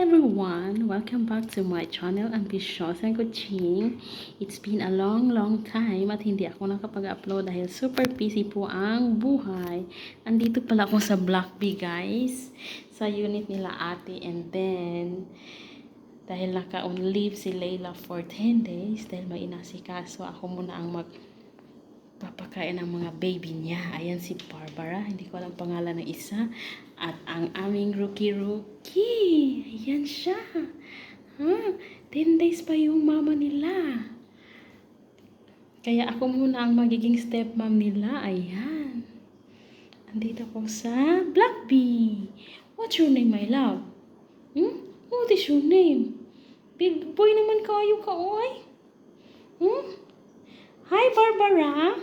everyone! Welcome back to my channel, Ambitious and Kuching. It's been a long, long time at hindi ako nakapag-upload dahil super busy po ang buhay. Andito pala ako sa Black Bee, guys. Sa unit nila ate and then dahil naka-on leave si Layla for 10 days dahil may inasikaso ako muna ang mag papakain ng mga baby niya. Ayan si Barbara. Hindi ko alam pangalan ng isa. At ang aming rookie-rookie. Ayan siya. Ha? 10 days pa yung mama nila. Kaya ako muna ang magiging stepmom nila. Ayan. Andito ko sa Black Bee. What's your name, my love? Hmm? What is your name? Big boy naman kayo ka, oy. Hmm? Hi, Barbara.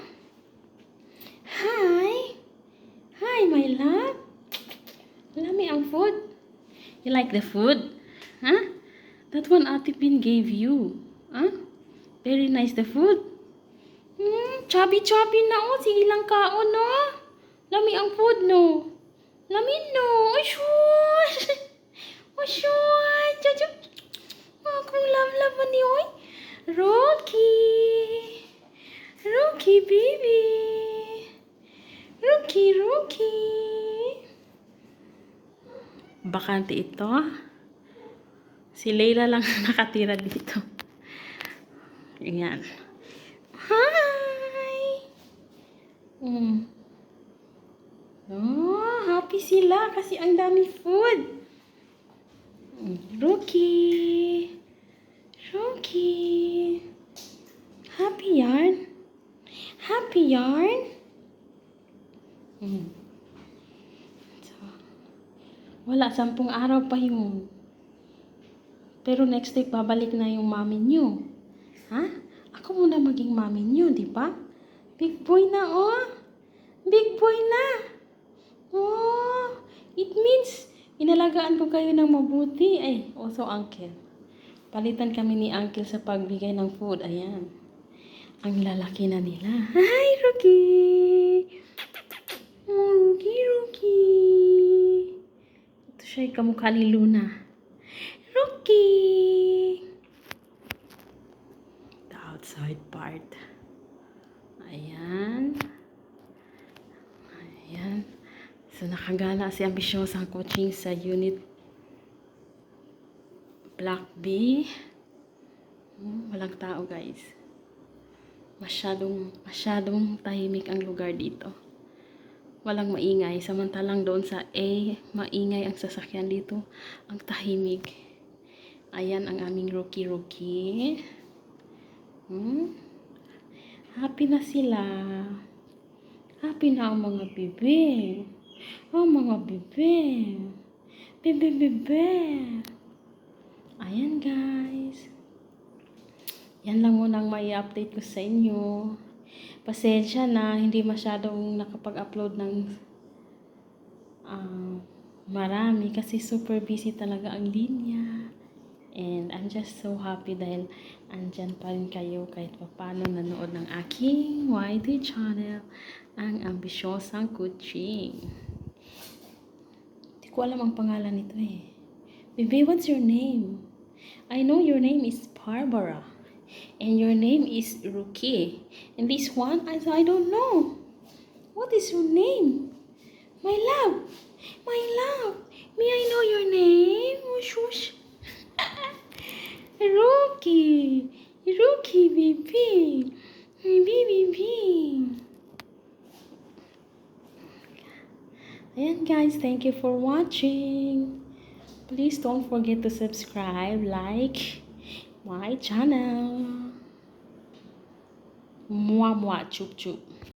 Hi. Hi, my love. Lami ang food. You like the food? Huh? That one Ate Pin gave you. Huh? Very nice the food. Hmm, chubby-chubby na oh. Sige lang kaon, no? Lami ang food, no? Lami, no? Ay, shush! Oh, shush! Chuchu! Akong love-love ni oy. Rocky! Rocky, baby! Rocky, Rocky! Bakante ito. Si Layla lang ang nakatira dito. Ayan. Hi! Mm. Oh, happy sila kasi ang dami food. Rookie! Rookie! Happy yarn? Happy yarn? Mm. Wala, sampung araw pa yun. Pero next week, babalik na yung mami nyo. Ha? Ako muna maging mami nyo, di ba? Big boy na, oh! Big boy na! Oh! It means, inalagaan ko kayo ng mabuti. Ay, also uncle. Palitan kami ni uncle sa pagbigay ng food. Ayan. Ang lalaki na nila. Hi, Rookie! Oh, Rookie, Rookie! Ito siya yung kamukha ni Luna. Rookie! The outside part. Ayan. Ayan. So, nakagala si ambisyosang coaching sa unit Black Bee. Hmm, walang tao, guys. Masyadong, masyadong tahimik ang lugar dito. Walang maingay. Samantalang doon sa A, maingay ang sasakyan dito. Ang tahimik. Ayan ang aming rookie-rookie. Hmm? Happy na sila. Happy na ang mga bebe. Ang mga bebe. Bebe, bebe. Ayan, guys. Yan lang muna ang may update ko sa inyo. Pasensya na, hindi masyadong nakapag-upload ng ah, marami kasi super busy talaga ang linya. And I'm just so happy dahil andyan pa rin kayo kahit paano nanood ng aking YT channel, ang ambisyosang kuching. Hindi ko alam ang pangalan nito eh. Baby, what's your name? I know your name is Barbara. And your name is Ruki. And this one, I, I don't know. What is your name? My love. My love. May I know your name? Oh, shush. Ruki. Ruki, baby. Baby, baby. Ayan guys, thank you for watching. Please don't forget to subscribe, like my channel. Mwa mwa.